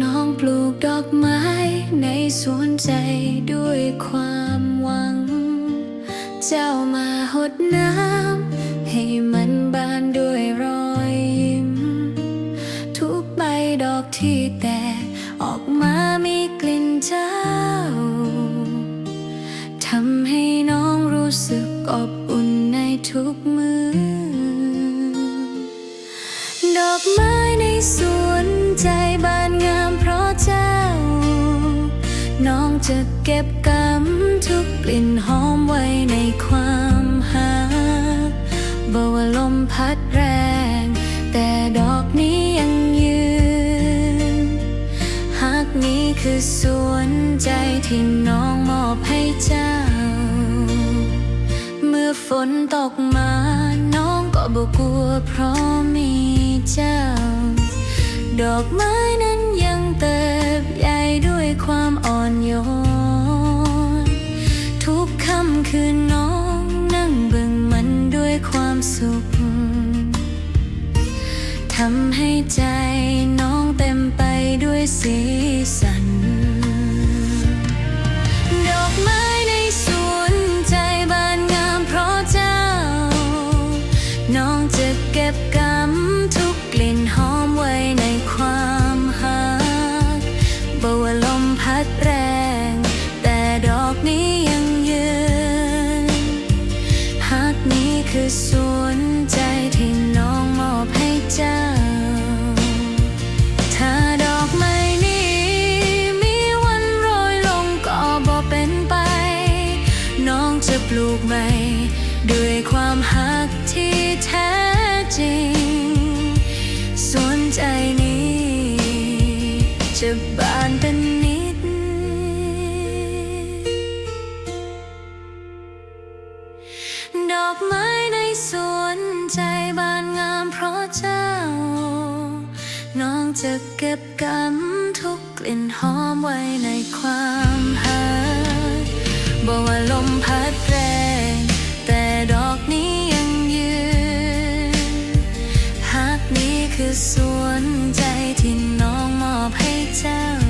น้องปลูกดอกไม้ในสวนใจด้วยความหวัง เจ้ามาหดน้ำให้มันบานด้วยรอยยิ้ม ทุกใบดอกที่แตกออกมามีกลิ่นเจ้า ทำให้น้องรู้สึกอบอุ่นในทุกมือ ดอกไม้ในสวน จะเก็บกำทุกกลิ่นหอมไว้ในความหาบ่ว่าลมพัดแรง แต่ดอกนี้ยังยืน หากนี้คือสวนใจที่น้องมอบให้เจ้า เมื่อฝนตกมา น้องก็บ่กลัวเพราะมีเจ้า ดอกไม้ ค่ำคืนน้องนั่งเบิ่งมันด้วยความสุข ทำให้ใจน้องเต็มไปด้วยสีสัน ดอกไม้ในสวนใจบานงามเพราะเจ้า น้องจะเก็บกำทุกกลิ่นหอมไว้ใน ลูกใหม่ ด้วยความหักที่แท้จริงสวนใจนี้ จะบานเป็นนิด ดอกไม้ในสวนใจบานงามเพราะเจ้า น้องจะเก็บกำทุกกลิ่นหอมไว้ในความหักบอกว่าลมพัดแรง คือส่วนใจที่น้องมอบให้เจ้า